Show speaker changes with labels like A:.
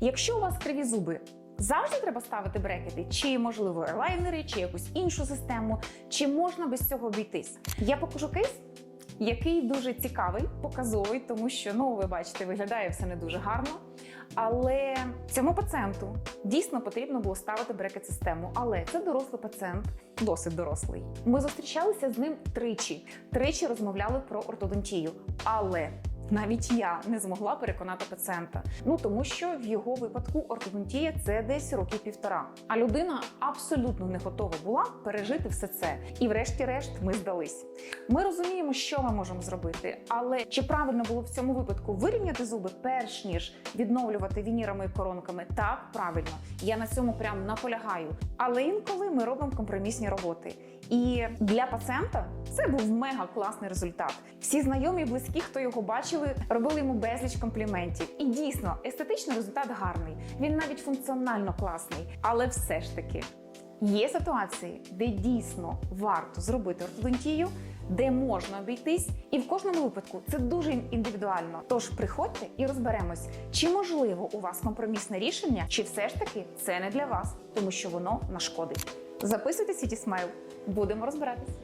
A: Якщо у вас криві зуби, завжди треба ставити брекети, чи можливо елайнери, чи якусь іншу систему, чи можна без цього обійтись? Я покажу кейс. Який дуже цікавий, показовий, тому що ну ви бачите, виглядає все не дуже гарно. Але цьому пацієнту дійсно потрібно було ставити брекет-систему. Але це дорослий пацієнт, досить дорослий. Ми зустрічалися з ним тричі. Тричі розмовляли про ортодонтію. Але навіть я не змогла переконати пацієнта. Ну тому що в його випадку ортодонтія це десь роки півтора. А людина абсолютно не готова була пережити все це. І, врешті-решт, ми здались. Ми розуміємо, що ми можемо зробити, але чи правильно було в цьому випадку вирівняти зуби, перш ніж відновлювати вінірами і коронками? Так, правильно. Я на цьому прям наполягаю. Але інколи ми робимо компромісні роботи. І для пацієнта це був мега класний результат. Всі знайомі, близькі, хто його бачили, робили йому безліч компліментів. І дійсно, естетичний результат гарний. Він навіть функціонально класний. Але все ж таки є ситуації, де дійсно варто зробити ортодонтію, де можна обійтись, і в кожному випадку це дуже індивідуально. Тож приходьте і розберемось, чи можливо у вас компромісне рішення, чи все ж таки це не для вас, тому що воно нашкодить. Записуйте Сіті Смайл, будемо розбиратись.